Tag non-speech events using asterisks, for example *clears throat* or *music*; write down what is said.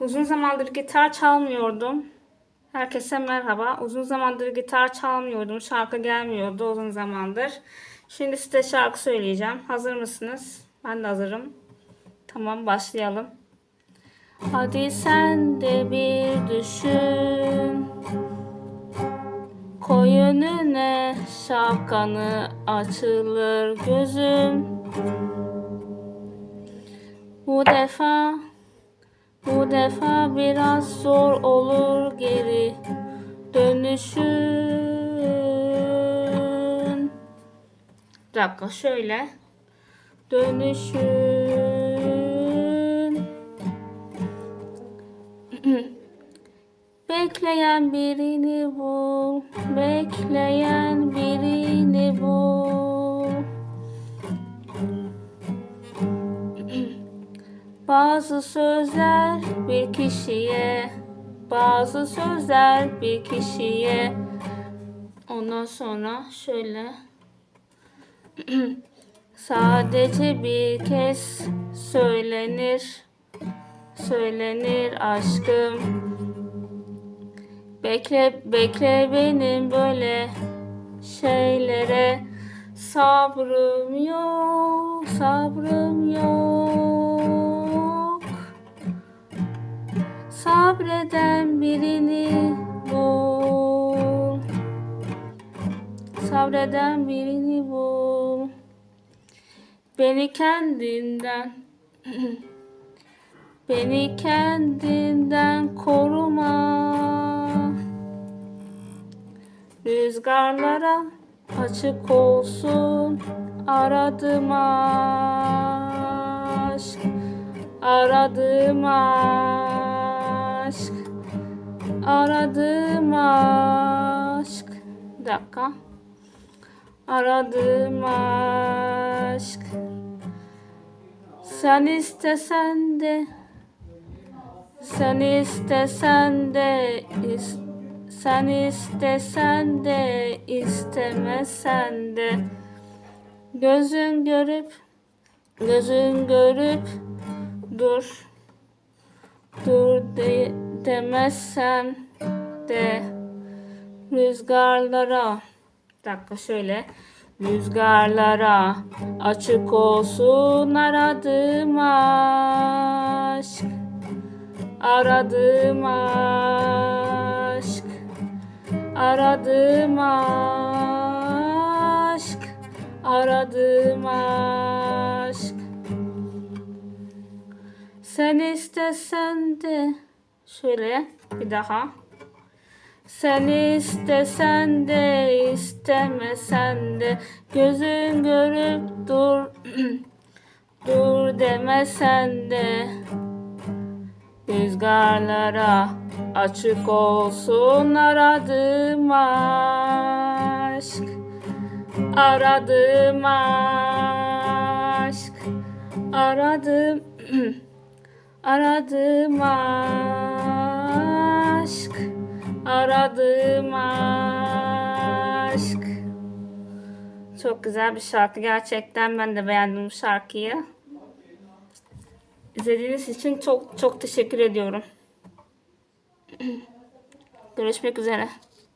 uzun zamandır gitar çalmıyordum. Herkese merhaba. Uzun zamandır gitar çalmıyordum. Şarkı gelmiyordu uzun zamandır. Şimdi size şarkı söyleyeceğim. Hazır mısınız? Ben de hazırım. Tamam başlayalım. Hadi sen de bir düşün. Koy önüne şapkanı açılır gözüm. Bu defa defa biraz zor olur geri dönüşün. Bir dakika şöyle. Dönüşün. *clears throat* Bekleyen birini bul. Bekleyen birini bul. Bazı sözler bir kişiye, bazı sözler bir kişiye. Ondan sonra şöyle. *clears throat* Sadece bir kez söylenir, söylenir aşkım. Bekle, bekle benim böyle şeylere sabrım yok, sabrım yok. Sabreden birini bul. Sabreden birini bul. Beni kendinden *clears throat* Beni kendinden koruma. Rüzgarlara açık olsun aradığım aşk. Aradığım aşk. Aradığım aşk. Bir dakika. Aradığım aşk. Sen istesen de sen istesen de is- sen istesen de istemesen de gözün görüp gözün görüp dur dur de, demezsem de rüzgarlara dakika şöyle rüzgarlara açık olsun aradığım aşk aradığım aşk aradığım aşk aradığım aşk sen istesen de. Şöyle bir daha. Sen istesen de istemesen de. Gözün görüp dur *clears throat* dur demesen de. Rüzgarlara açık olsun aradığım aşk. Aradığım aşk. Aradığım *clears throat* aradığım aşk aradığım aşk. Çok güzel bir şarkı gerçekten ben de beğendim bu şarkıyı. İzlediğiniz için çok çok teşekkür ediyorum. *clears throat* Görüşmek üzere